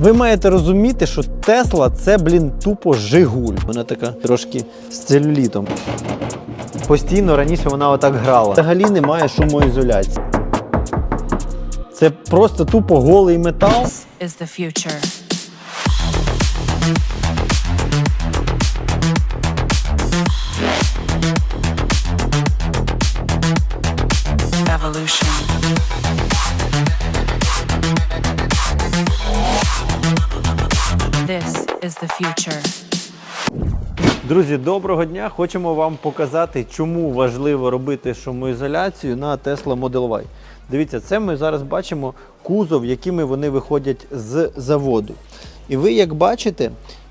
Ви маєте розуміти, що Тесла це, блін, тупо Жигуль. Вона така трошки з целюлітом. Постійно раніше вона отак грала. Взагалі немає шумоізоляції. Це просто тупо голий метал. This is the future. Is the future. Друзі, доброго дня! Хочемо вам показати, чому важливо робити шумоізоляцію на Tesla Model Y. Дивіться, це ми зараз бачимо кузов, якими вони виходять з заводу. І ви, як бачите,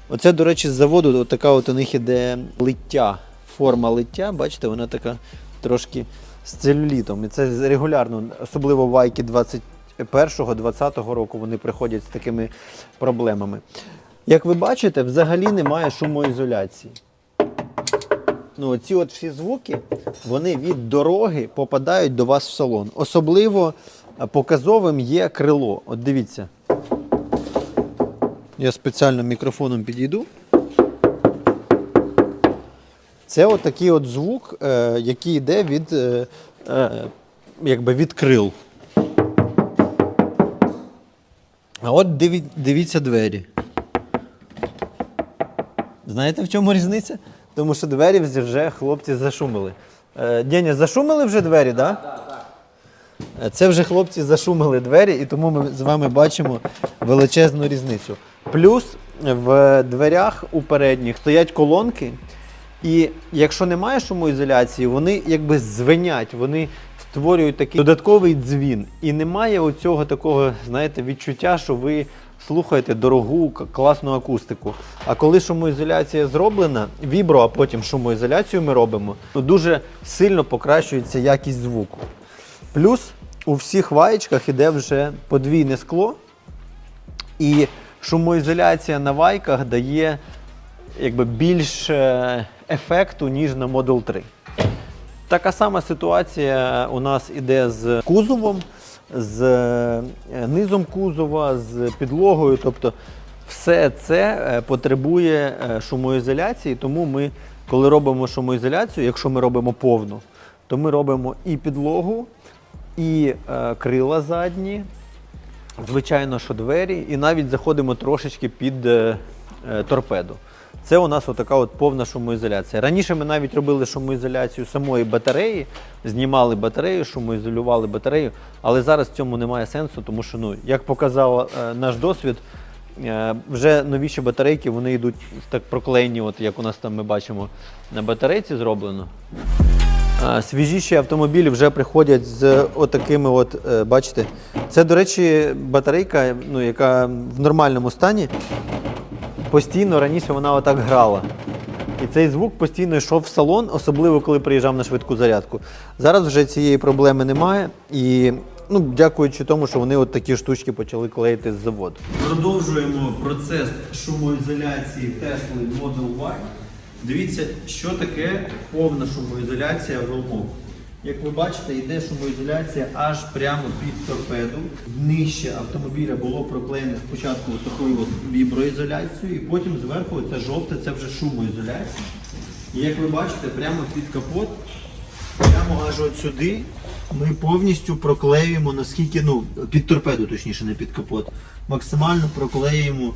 оце, до речі, з заводу така от у них іде лиття, форма лиття, бачите, вона така трошки з целюлітом. І це регулярно, особливо вайки 21-20 року вони приходять з такими проблемами. Як ви бачите, взагалі немає шумоізоляції. Ну, ці от всі звуки, вони від дороги попадають до вас в салон. Особливо е, показовим є крило. От дивіться. Я спеціально мікрофоном підійду. Це от такий от звук, е, який йде від, е, якби від крил. А от диві- дивіться двері. Знаєте, в чому різниця? Тому що двері вже хлопці зашумили. Е, Деня, зашумили вже двері, так? Да? Це вже хлопці зашумили двері, і тому ми з вами бачимо величезну різницю. Плюс в дверях у передніх стоять колонки, і якщо немає шумоізоляції, вони якби звенять, вони створюють такий додатковий дзвін. І немає оцього такого, знаєте, відчуття, що ви слухаєте дорогу, класну акустику. А коли шумоізоляція зроблена, вібро, а потім шумоізоляцію ми робимо, то дуже сильно покращується якість звуку. Плюс у всіх ваєчках іде вже подвійне скло, і шумоізоляція на вайках дає якби більш е, ефекту, ніж на Model 3. Така сама ситуація у нас іде з кузовом, з е, низом кузова, з підлогою. Тобто все це е, потребує е, шумоізоляції, тому ми, коли робимо шумоізоляцію, якщо ми робимо повну, то ми робимо і підлогу, і крила задні, звичайно, що двері, і навіть заходимо трошечки під торпеду. Це у нас отака от повна шумоізоляція. Раніше ми навіть робили шумоізоляцію самої батареї, знімали батарею, шумоізолювали батарею, але зараз в цьому немає сенсу, тому що, ну, як показав е, наш досвід, е, вже новіші батарейки вони йдуть так проклеєні, от як у нас там ми бачимо на батарейці зроблено. А, Свіжіші автомобілі вже приходять з отакими, от, е, бачите, це, до речі, батарейка, ну, яка в нормальному стані. Постійно раніше вона отак грала. І цей звук постійно йшов в салон, особливо коли приїжджав на швидку зарядку. Зараз вже цієї проблеми немає. І ну, дякуючи тому, що вони от такі штучки почали клеїти з заводу. Продовжуємо процес шумоізоляції Tesla Model Y. Дивіться, що таке повна шумоізоляція в Rolmo. Як ви бачите, йде шумоізоляція аж прямо під торпеду. Нижче автомобіля було проклеєне спочатку такою от віброізоляцією, і потім зверху це жовте, це вже шумоізоляція. І як ви бачите, прямо під капот, прямо аж от сюди ми повністю проклеюємо, наскільки, ну, під торпеду, точніше, не під капот, максимально проклеюємо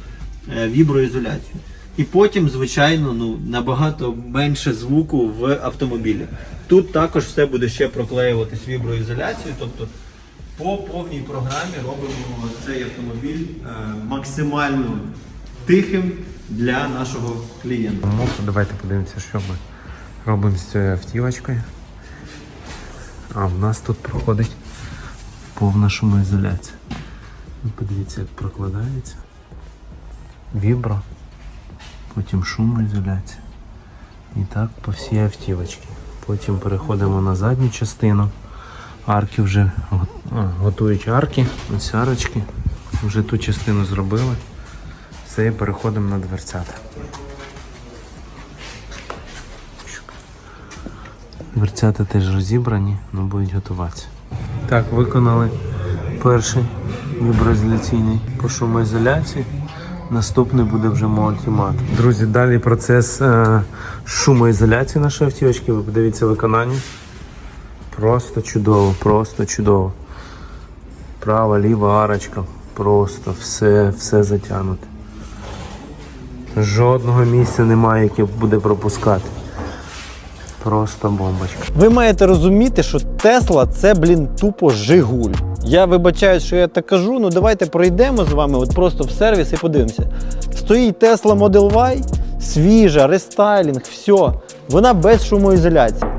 е, віброізоляцію. І потім, звичайно, ну, набагато менше звуку в автомобілі. Тут також все буде ще проклеюватись віброізоляцією, тобто по повній програмі робимо цей автомобіль е, максимально тихим для нашого клієнта. Ну, давайте подивимося, що ми робимо з цією автівочкою. А в нас тут проходить повна шумоізоляція. Ну, Подивіться, як прокладається. Вібро, потім шумоізоляція. І так по всій автівочці. Потім переходимо на задню частину. Арки вже готують арки. Ось арочки. Вже ту частину зробили. Все, і переходимо на дверцята. Дверцята теж розібрані, але будуть готуватися. Так, виконали перший віброізоляційний по шумоізоляції. Наступний буде вже мультимат. Друзі, далі процес е, шумоізоляції нашої автівочки. Ви подивіться виконання. Просто чудово, просто чудово. Права, ліва арочка. Просто все, все затягнуте. Жодного місця немає, яке буде пропускати. Просто бомбочка. Ви маєте розуміти, що Тесла це, блін, тупо Жигуль. Я вибачаюсь, що я так кажу, ну давайте пройдемо з вами от просто в сервіс і подивимося. Стоїть Tesla Model Y, свіжа, рестайлінг, все. Вона без шумоізоляції.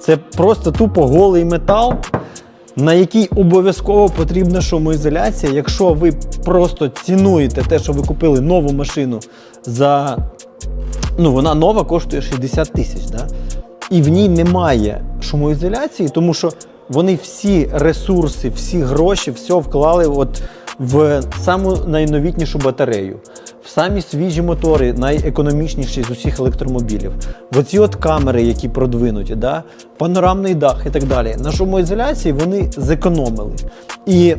Це просто тупо голий метал, на який обов'язково потрібна шумоізоляція. Якщо ви просто цінуєте те, що ви купили нову машину за ну вона нова коштує 60 тисяч, да? і в ній немає шумоізоляції, тому що вони всі ресурси, всі гроші, все вклали от в саму найновітнішу батарею, в самі свіжі мотори, найекономічніші з усіх електромобілів, в оці от камери, які продвинуті, да? панорамний дах і так далі. На шумоізоляції вони зекономили. І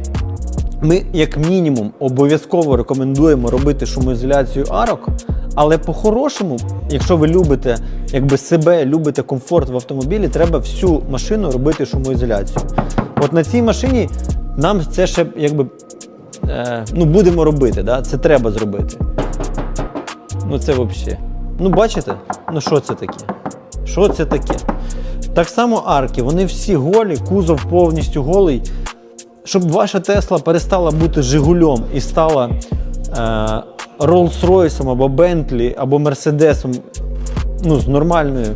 ми, як мінімум, обов'язково рекомендуємо робити шумоізоляцію арок, але по-хорошому, якщо ви любите якби себе, любите комфорт в автомобілі, треба всю машину робити шумоізоляцію. От на цій машині нам це ще якби е, ну, будемо робити, да? це треба зробити. Ну це взагалі. Ну, бачите? Ну що це таке? Що це таке? Так само арки, вони всі голі, кузов повністю голий щоб ваша Тесла перестала бути Жигулем і стала е, Rolls-Royce або Bentley, або Мерседесом ну, з нормальною,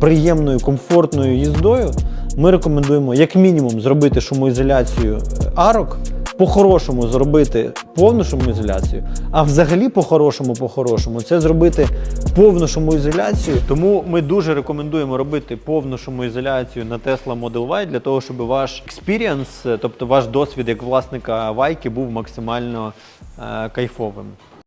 приємною, комфортною їздою, ми рекомендуємо як мінімум зробити шумоізоляцію арок, по-хорошому зробити повну шумоізоляцію, а взагалі по-хорошому, по-хорошому це зробити повну шумоізоляцію. Тому ми дуже рекомендуємо робити повну шумоізоляцію на Tesla Model Y для того, щоб ваш експірієнс, тобто ваш досвід як власника вайки, був максимально е, кайфовим.